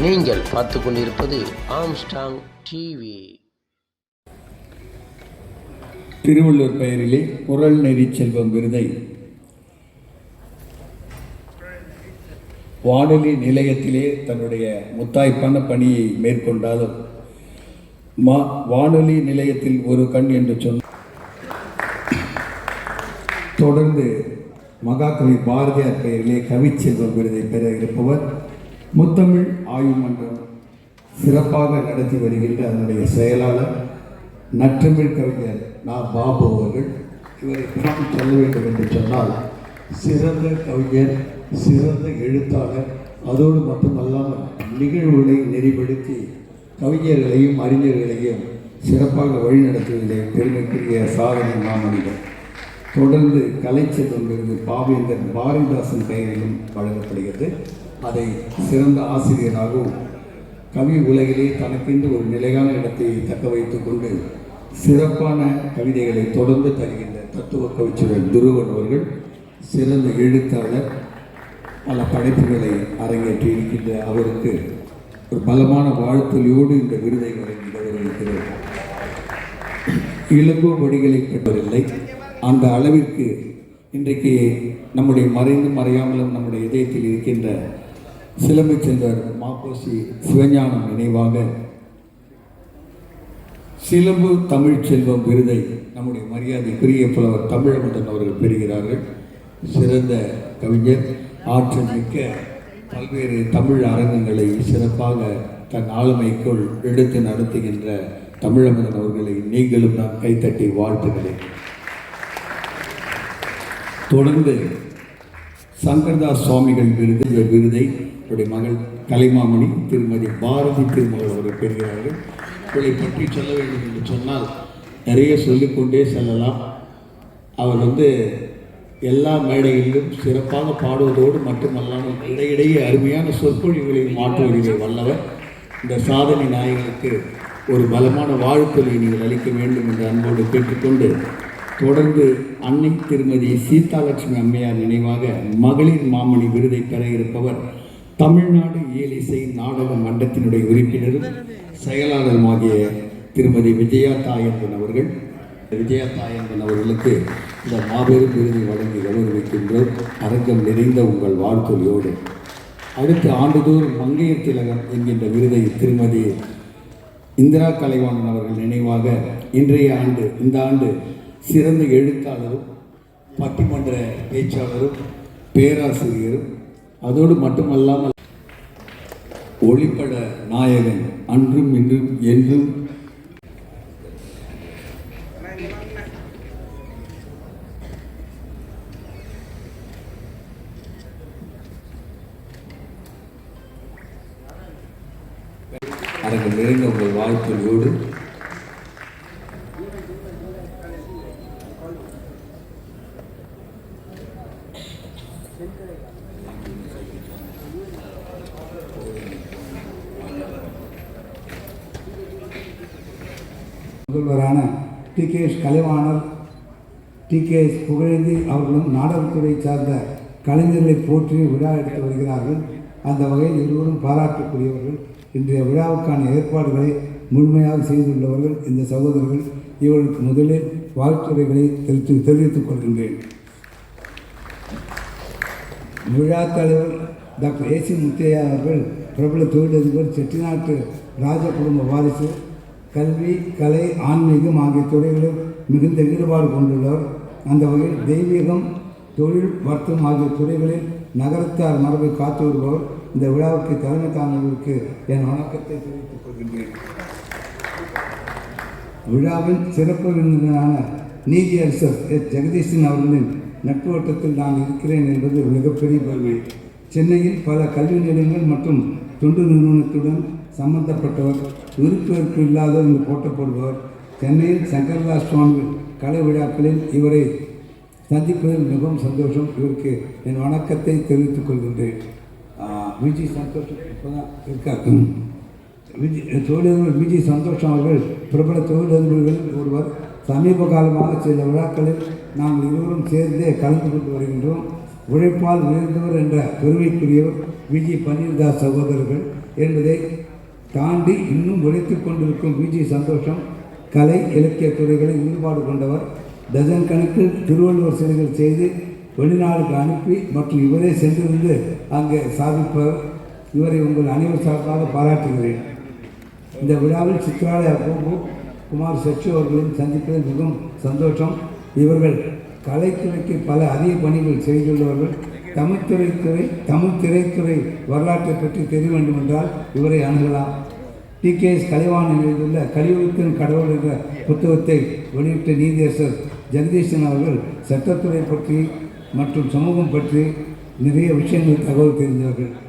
நீங்கள் பார்த்து கொண்டிருப்பது ஆம்ஸ்டாங் டிவி திருவள்ளூர் பெயரிலே குரல் நெறி செல்வம் விருதை. வானொலி நிலையத்திலே தன்னுடைய முத்தாய்ப்பான பணியை மேற்கொண்டாலும் மா வானொலி நிலையத்தில் ஒரு கண் என்று சொன்ன தொடர்ந்து மகாகவி பாரதியார் பெயரிலே கவிச்செல்வம் விருதை பெற இருப்பவர் முத்தமிழ் ஆய்வு மன்றம் சிறப்பாக நடத்தி வருகின்ற அதனுடைய செயலாளர் நற்றமிழ் கவிஞர் நா. பாபு அவர்கள் இவரை பற்றி சொல்ல வேண்டும் என்று சொன்னால் சிறந்த கவிஞர் சிறந்த எழுத்தாளர் அதோடு மட்டுமல்லாமல் நிகழ்வுகளை நெறிப்படுத்தி கவிஞர்களையும் அறிஞர்களையும் சிறப்பாக வழிநடத்துவதிலே பெருமைக்குரிய சாதனை மாமனிதர். தொடர்ந்து கலைச்செல்வம் விருது பாவேந்தர் பாரதிதாசன் பெயரிலும் வழங்கப்படுகிறது. அதை சிறந்த ஆசிரியராகவும் கவி உலகிலே தனக்கென்று ஒரு நிலையான இடத்தை தக்க வைத்துக் கொண்டு சிறப்பான கவிதைகளை தொடர்ந்து தருகின்ற தத்துவ கவிச்சுவர் துருவன் அவர்கள் சிறந்த எழுத்தாளர் பல படைப்புகளை அரங்கேற்றி இருக்கின்ற அவருக்கு ஒரு பலமான வாழ்த்தொலியோடு இந்த விருதை வழங்கி வருகிறோம் இளங்கோ வடிகளை பெற்றதில்லை அந்த அளவிற்கு இன்றைக்கு நம்முடைய மறைந்து மறையாமலும் நம்முடைய இதயத்தில் இருக்கின்ற சிலம்பு செல்வர் மாப்போசி சிவஞானம் நினைவாக சிலம்பு தமிழ் செல்வம் விருதை நம்முடைய மரியாதைக்குரிய புலவர் தமிழமுதன் அவர்கள் பெறுகிறார்கள். சிறந்த கவிஞர் ஆற்றல் மிக்க பல்வேறு தமிழ் அரங்கங்களை சிறப்பாக தன் ஆளுமைக்குள் எடுத்து நடத்துகின்ற தமிழமுதன் அவர்களை நீங்களும் நான் கைத்தட்டி வாழ்த்துகிறேன். தொடர்ந்து சங்கர்தாஸ் சுவாமிகள் விருது இந்த விருதை என்னுடைய மகள் கலைமாமணி திருமதி பாரதி திருமகள் அவர்கள் பெறுகிறார்கள். இவளை பற்றி சொல்ல வேண்டும் என்று சொன்னால் நிறைய சொல்லிக்கொண்டே செல்லலாம். அவர் வந்து எல்லா மேடைகளிலும் சிறப்பாக பாடுவதோடு மட்டுமல்லாமல் இடையிடையே அருமையான சொற்பொழிவுகளை மாற்றுவதிலே வல்லவர். இந்த சாதனை நாயகனுக்கு ஒரு பலமான வாழ்த்தொலை நீங்கள் அளிக்க வேண்டும் என்று அன்போடு கேட்டுக்கொண்டு தொடர்ந்து அன்னை திருமதி சீதாலட்சுமி அம்மையார் நினைவாக மகளிர் மாமணி விருதை பெற இருப்பவர் தமிழ்நாடு இயலிசை நாடக மன்றத்தினுடைய உறுப்பினரும் செயலாளருமாகிய திருமதி விஜயா தாயந்தன் அவர்கள். விஜயா தாயந்தன் அவர்களுக்கு இந்த மாபெரும் விருதை வழங்கி கௌரவிக்கின்றோம். அரங்கம் நிறைந்த உங்கள் வாழ்த்துறையோடு அடுத்த ஆண்டுதோறும் மங்கைய திலகம் என்கின்ற விருதை திருமதி இந்திரா கலைவாணன் அவர்கள் நினைவாக இன்றைய ஆண்டு இந்த ஆண்டு சிறந்த எழுத்தாளரும் பட்டிமன்ற பேச்சாளரும் பேராசிரியரும் அதோடு மட்டுமல்லாமல் ஒளிப்பட நாயகன் அன்றும் இன்றும் என்றும். அரங்கம் நிறைந்த உங்கள் வாழ்த்துகளோடு முதல்வரான T K S Kalaivanar T K S Pugazhendhi அவர்களும் நாடகத்துறை சார்ந்த கலைஞர்களை போற்றி விழா எடுத்து வருகிறார்கள். அந்த வகையில் இருவரும் பாராட்டக்கூடியவர்கள். இன்றைய விழாவுக்கான ஏற்பாடுகளை முழுமையாக செய்துள்ளவர்கள் இந்த சகோதரர்கள். இவர்களுக்கு முதலில் வாழ்த்துறைகளை தெரிவித்து தெரிவித்துக் கொள்கின்றேன். விழா தலைவர் டாக்டர் ஏசி முத்தையா அவர்கள் பிரபல தொழிலதிபர் செட்டிநாட்டு ராஜ குடும்ப வாரிசு கல்வி கலை ஆன்மீகம் ஆகிய துறைகளில் மிகுந்த ஈடுபாடு கொண்டுள்ளவர். அந்த வகையில் தெய்வீகம் தொழில் வர்த்தம் ஆகிய துறைகளில் நகரத்தார் மரபை காத்து வருபவர். இந்த விழாவுக்கு தலைமை தாங்கவர்களுக்கு என் வணக்கத்தை தெரிவித்துக் கொள்கின்றேன். விழாவின் சிறப்பு விருந்தினரான நீதியரசர் எஸ். ஜெகதீஷன் அவர்களின் நட்பு வட்டத்தில் நான் இருக்கிறேன் என்பது மிகப்பெரிய பெருமை சென்னையில் பல கல்வி நிலையங்கள் மற்றும் தொண்டு நிறுவனத்துடன் சம்பந்தப்பட்டவர் விருப்பு இல்லாத என்று போட்டப்படுபவர் சென்னையில் சங்கரதாஸ் சுவாமி கலை விழாக்களில் இவரை சந்திப்பதில் மிகவும் சந்தோஷம். இவருக்கு என் வணக்கத்தை தெரிவித்துக் கொள்கின்றேன். விஜி சந்தோஷம் இப்போதான் இருக்காரு விஜய் தொழிலதிபர் விஜய் சந்தோஷம் அவர்கள் பிரபல தொழிலதிபர்களில் ஒருவர். சமீப காலமாக சில விழாக்களில் நாங்கள் இருவரும் சேர்ந்தே கலந்து கொண்டு வருகின்றோம். உழைப்பால் உயர்ந்தவர் என்ற பெருமைக்குரியவர் விஜி பன்னீர்தாஸ் சகோதரர்கள் என்பதை தாண்டி இன்னும் உழைத்துக் கொண்டிருக்கும் விஜி சந்தோஷம் கலை இலக்கிய துறைகளில் ஈடுபாடு கொண்டவர். டஜன் கணக்கில் திருவள்ளுவர் சிலைகள் செய்து வெளிநாடுக்கு அனுப்பி மற்றும் இவரே சென்றிருந்து அங்கே சாதிப்பவர் இவரை உங்கள் அனைவர் சார்பாக பாராட்டுகிறேன். இந்த விழாவில் சித்ராலயா கோபு குமார் சச்சு அவர்களையும் சந்திப்பதில் மிகவும் சந்தோஷம். இவர்கள் கலைத்துறைக்கு பல அரிய பணிகள் செய்துள்ளவர்கள். தமிழ் திரைத்துறை தமிழ் திரைத்துறை வரலாற்றை பற்றி தெரிய வேண்டும் என்றால் இவரை அணுகலாம். டி. கே. எஸ். கலைவாணன் எழுதியுள்ள கலியுகத்தின் கடவுள் என்ற புத்தகத்தை வெளியிட்ட நீதியரசர் ஜெகதீசன் அவர்கள் சட்டத்துறை பற்றி மற்றும் சமூகம் பற்றி நிறைய விஷயங்கள் தகவல் தெரிந்தவர்கள்.